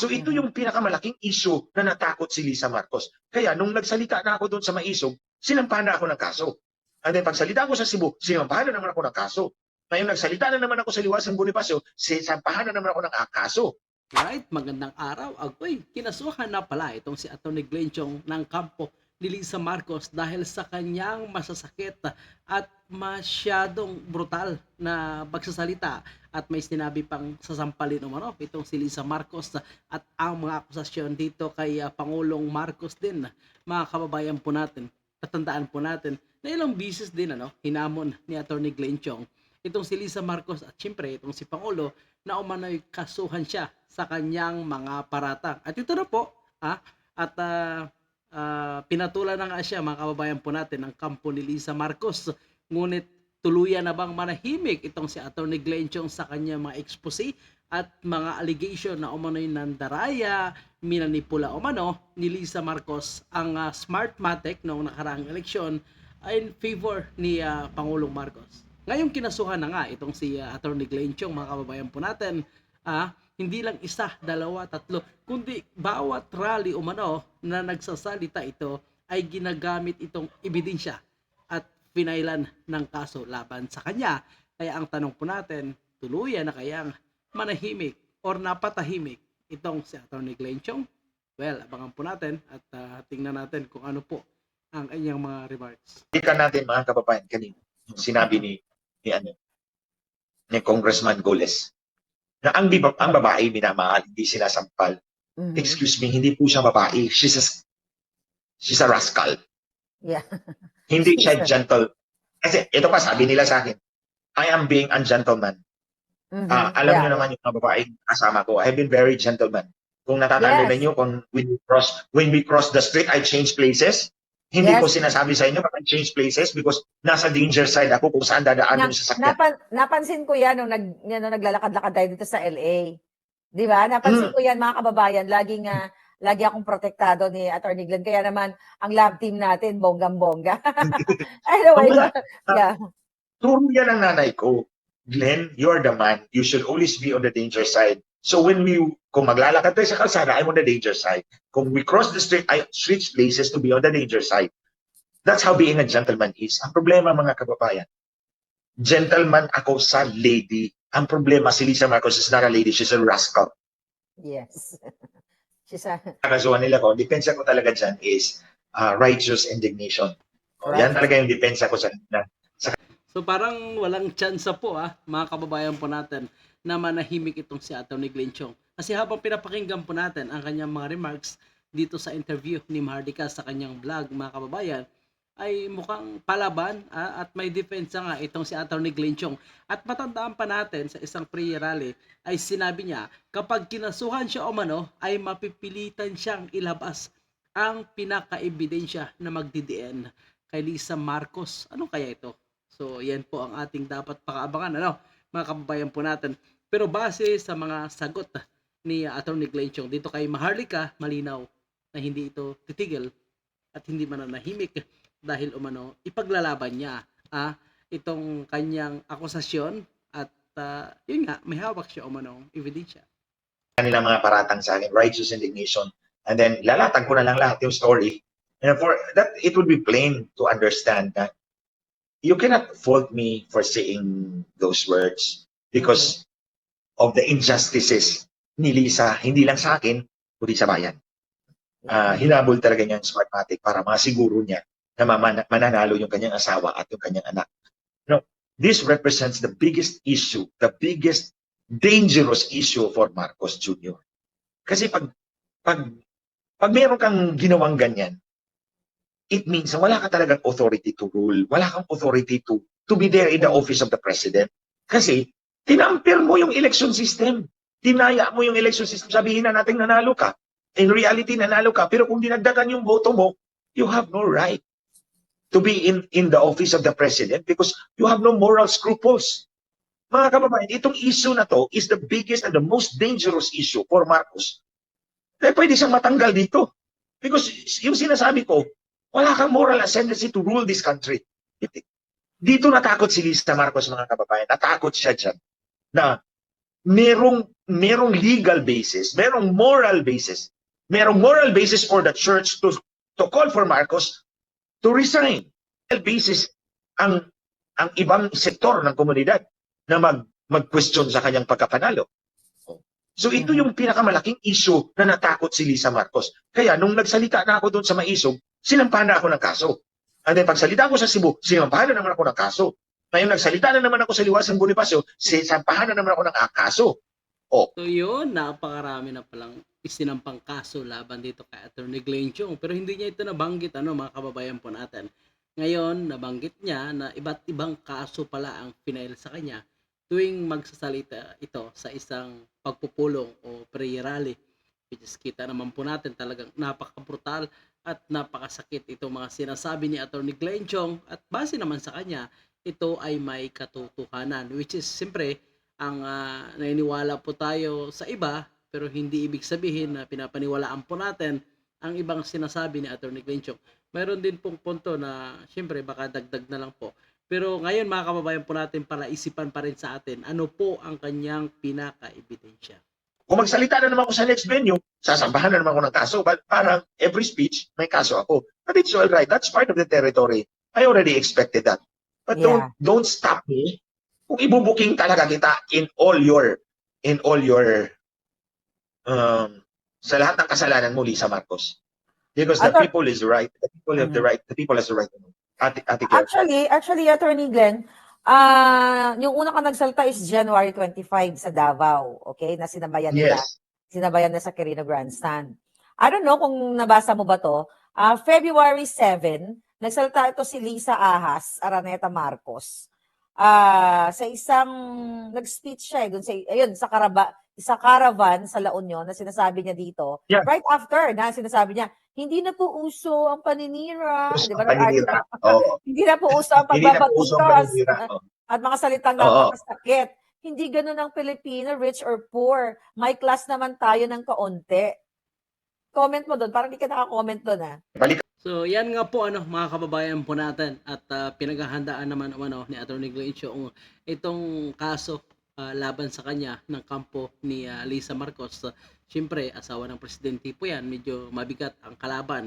So ito yung pinakamalaking issue na natakot si Lisa Marcos. Kaya nung nagsalita na ako doon sa Maisog, sinampahan na ako ng kaso. And then pagsalita ko sa Cebu, sinampahan na naman ako ng kaso. Ngayon nagsalita na naman ako sa Liwasan Bonifacio, sinampahan na naman ako ng kaso. Right, magandang araw. Agoy, kinasuhan na pala itong si Atty. Glenchong ng kampo ni Lisa Marcos dahil sa kanyang masasakit at masyadong brutal na pagsasalita at may sinabi pang sasampalin umano itong si Lisa Marcos at ang mga akusasyon dito kay ah, Pangulong Marcos din mga kababayan po natin tatandaan po natin na ilang bisis din ano hinamon ni Atty. Glenchong itong si Lisa Marcos at syempre itong si Pangulo na umano'y kasuhan siya sa kanyang mga paratang. At ito na po, ah, at ah, ah, pinatulan na nga siya mga kababayan po natin ng kampo ni Lisa Marcos. Ngunit tuluyan na bang manahimik itong si Atty. Glenchong sa kanyang mga expose at mga allegation na umano'y nandaraya, minanipula umano ni Lisa Marcos ang ah, Smartmatic noong nakaraang eleksyon in favor ni ah, Pangulong Marcos. Ngayong kinasuhan na nga itong si uh, Attorney Glenn Chong, mga kababayan po natin, ah, hindi lang isa, dalawa, tatlo, kundi bawat rally umano na nagsasalita ito ay ginagamit itong ebidensya pinailan ng kaso laban sa kanya. Kaya ang tanong po natin, tuluyan na kayang manahimik or napatahimik itong si Attorney Glenn Chong? Well, abangan po natin at ah, tingnan natin kung ano po ang kanyang mga remarks. Ikan natin mga kababayan kanina, yung sinabi ni, ni, ano, ni Congressman Goles, na ang, ang babae minamahal, hindi sinasampal. Mhm. Excuse me, hindi po siya babae. She's a, she's a rascal. Yeah. Hindi siya gentle. Kasi ito pa, sabi nila sa akin, I am being a gentleman. Mhm. Ah, alam Yeah. niyo naman yung mga babaeng kasama ko. I've been very gentleman. Kung natatanda Yes. niyo kung when we cross when we cross the street, I change places. Hindi Yes. ko sinasabi sa inyo I change places because nasa danger side ako kung saan dadaan yung sasakyan. Napan, napansin ko yan nung nag, nung naglalakad-lakad tayo dito sa LA. Di ba? Napansin Mm. ko yan mga kababayan. Laging, ah, lagi akong protektado ni Attorney Glenn. Kaya naman, ang lab team natin, bonggang-bongga. anyway, Oo nga. yeah. Turo yan ang nanay ko. Glenn, you're the man. You should always be on the danger side. So when we, kung maglalakad tayo sa kalsada, I'm on the danger side. Kung we cross the street, I switch places to be on the danger side. That's how being a gentleman is. Ang problema mga kababayan, gentleman ako sa lady. Ang problema si Lisa Marcos is not a lady, she's a rascal. Yes. She's a, Kasuhan nila ko, depensa ko talaga dyan is uh, righteous indignation. O, Yan Right. talaga yung depensa ko sa na, So parang walang tsansa po ah, mga kababayan po natin na manahimik itong si Atty. Glenn Chong. Kasi habang pinapakinggan po natin ang kanyang mga remarks dito sa interview ni Mahardika sa kanyang vlog mga kababayan, ay mukhang palaban ah, at may depensa nga itong si Atty. Glenn Chong. At matandaan pa natin sa isang prayer rally ay sinabi niya kapag kinasuhan siya o mano ay mapipilitan siyang ilabas ang pinaka-ebidensya na magdidiin kay Lisa Marcos. Ano kaya ito? So, yan po ang ating dapat pakaabangan, ano, mga kababayan po natin. Pero base sa mga sagot ni Atty. Glenn Chong dito kay Maharlika, malinaw na hindi ito titigil at hindi mananahimik dahil umano ipaglalaban niya ah, itong kanyang akusasyon at ah, yun nga, may hawak siya umano ebidensya. kanilang mga paratang sa akin, righteous indignation. And then, lalatag ko na lang lahat yung story. And for that, it would be plain to understand that you cannot fault me for saying those words because of the injustices ni Lisa, hindi lang sa akin, kundi sa bayan. Ah, hinabol talaga niya yung Smartmatic para masiguro niya na mananalo yung kanyang asawa at yung kanyang anak. No, this represents the biggest issue, the biggest dangerous issue for Marcos Jr. Kasi pag pag pag meron kang ginawang ganyan, it means wala ka talagang authority to rule. Wala kang authority to to be there in the office of the president. Kasi tinamper mo yung election system. Tinaya mo yung election system. Sabihin na natin nanalo ka. In reality, nanalo ka. Pero kung dinagdagan yung boto mo, you have no right to be in, in the office of the president because you have no moral scruples. Mga kababayan, itong issue na to is the biggest and the most dangerous issue for Marcos. Kaya pwede siyang matanggal dito. Because yung sinasabi ko, wala kang moral ascendancy to rule this country. Dito natakot si Lisa Marcos mga kababayan. Natakot siya dyan na merong, merong legal basis, merong moral basis, merong moral basis for the church to, to call for Marcos to resign. Moral basis ang ang ibang sektor ng komunidad na mag mag-question sa kanyang pagkapanalo. So ito yung pinakamalaking issue na natakot si Lisa Marcos. Kaya nung nagsalita na ako doon sa Maisog, sinampahan na ako ng kaso. And then pagsalita ko sa Cebu, sinampahan na naman ako ng kaso. Ngayon nagsalita na naman ako sa Liwasan Bonifacio, sinampahan na naman ako ng kaso. So yun, napakarami na palang isinampang kaso laban dito kay Attorney Glenn Chong. Pero hindi niya ito nabanggit, ano, mga kababayan po natin. Ngayon, nabanggit niya na iba't ibang kaso pala ang pinail sa kanya tuwing magsasalita ito sa isang pagpupulong o prayer rally. Which is kita naman po natin talagang napaka-brutal at napakasakit itong mga sinasabi ni Attorney Glenn Chong at base naman sa kanya, ito ay may katotohanan. Which is, siyempre, ang ah, naniniwala po tayo sa iba pero hindi ibig sabihin na pinapaniwalaan po natin ang ibang sinasabi ni Attorney Glenn Chong. Mayroon din pong punto na siyempre baka dagdag na lang po. Pero ngayon mga kababayan po natin pala isipan pa rin sa atin ano po ang kanyang pinaka-ebidensya. Kung magsalita na naman ako sa next venue, sasambahan na naman ako ng kaso. But parang every speech, may kaso ako. But it's all right. That's part of the territory. I already expected that. But don't don't stop me kung ibubuking talaga kita in all your in all your um sa lahat ng kasalanan mo, Lisa Marcos. Because the Ator- people is right. The people have the right. The people has the right. Ate, ate Claire. Actually, actually, Attorney Glenn, ah yung una ka nagsalta is January 25 sa Davao, okay? Na sinabayan nila. Yes. Sinabayan na sa Quirino Grandstand. I don't know kung nabasa mo ba to. Ah, February 7, nagsalta ito si Lisa Ahas, Araneta Marcos. Ah, sa isang nag-speech siya eh, dun sa ayun sa karaba sa caravan sa La Union na sinasabi niya dito. Yeah. Right after na sinasabi niya, hindi na po uso ang paninira, Gusto di ba? paninira. Oo. Hindi na po uso ang Hindi na po uso ang pagbabagitos paninira. Oo. at mga salitang Oo. napakasakit. Hindi ganun ang Pilipino, rich or poor. May class naman tayo ng kaunti. Comment mo doon. Parang hindi ka naka-comment doon, ah. Balik So yan nga po ano mga kababayan po natin at ah, pinaghahandaan naman ano ni Attorney Glenn itong kaso ah, laban sa kanya ng kampo ni ah, Lisa Marcos. Uh, Siyempre, asawa ng presidente po yan, medyo mabigat ang kalaban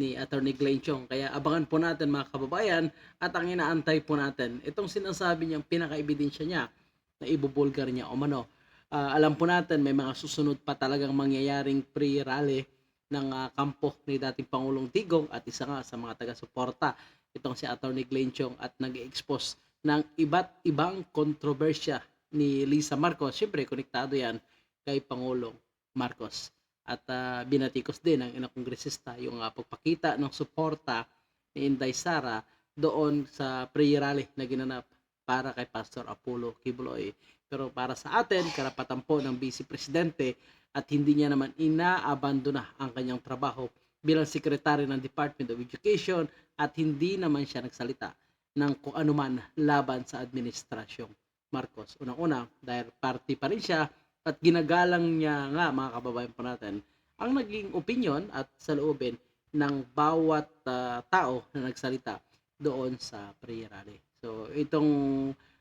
ni Attorney Glenn Chong. Kaya abangan po natin mga kababayan at ang inaantay po natin, itong sinasabi niyang pinaka-ebidensya niya na ibubulgar niya o mano. Ah, alam po natin may mga susunod pa talagang mangyayaring pre-rally ng ah, kampo ni dating Pangulong Tigong at isa nga sa mga taga-suporta itong si Attorney Glenn Chong at nag-expose ng iba't ibang kontrobersya ni Lisa Marcos. Siyempre, konektado yan kay Pangulong Marcos. At ah, binatikos din ng inang kongresista yung ah, pagpakita ng suporta ni Inday Sara doon sa prayer rally na ginanap para kay Pastor Apollo Kibuloy. Pero para sa atin, karapatan po ng Vice Presidente at hindi niya naman inaabandona ang kanyang trabaho bilang sekretary ng Department of Education at hindi naman siya nagsalita ng kung anuman laban sa administrasyong Marcos. Unang-una, dahil party pa rin siya at ginagalang niya nga mga kababayan po natin ang naging opinion at saloobin ng bawat ah, tao na nagsalita doon sa prayer rally. So itong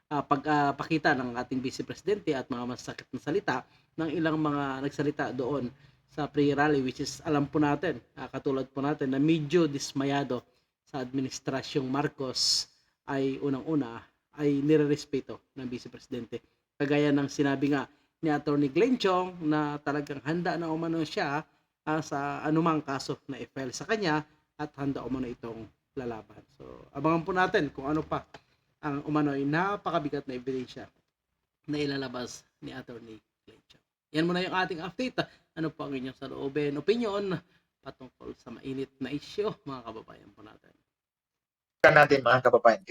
ah, pagpakita ng ating Vice Presidente at mga masakit na salita ng ilang mga nagsalita doon sa prayer rally which is alam po natin, ah, katulad po natin na medyo dismayado sa administrasyong Marcos ay unang-una ay nirerespeto ng Vice Presidente. Kagaya ng sinabi nga ni Attorney Glenn Chong na talagang handa na umano siya ah, sa anumang kaso na i-file sa kanya at handa umano itong lalaban. So, abangan po natin kung ano pa ang umano ay napakabigat na ebidensya na ilalabas ni Attorney Glenn Chong. Yan muna yung ating update. Ano po ang inyong saloobin, opinion patungkol sa mainit na isyo, mga kababayan po natin. natin mga kababayan.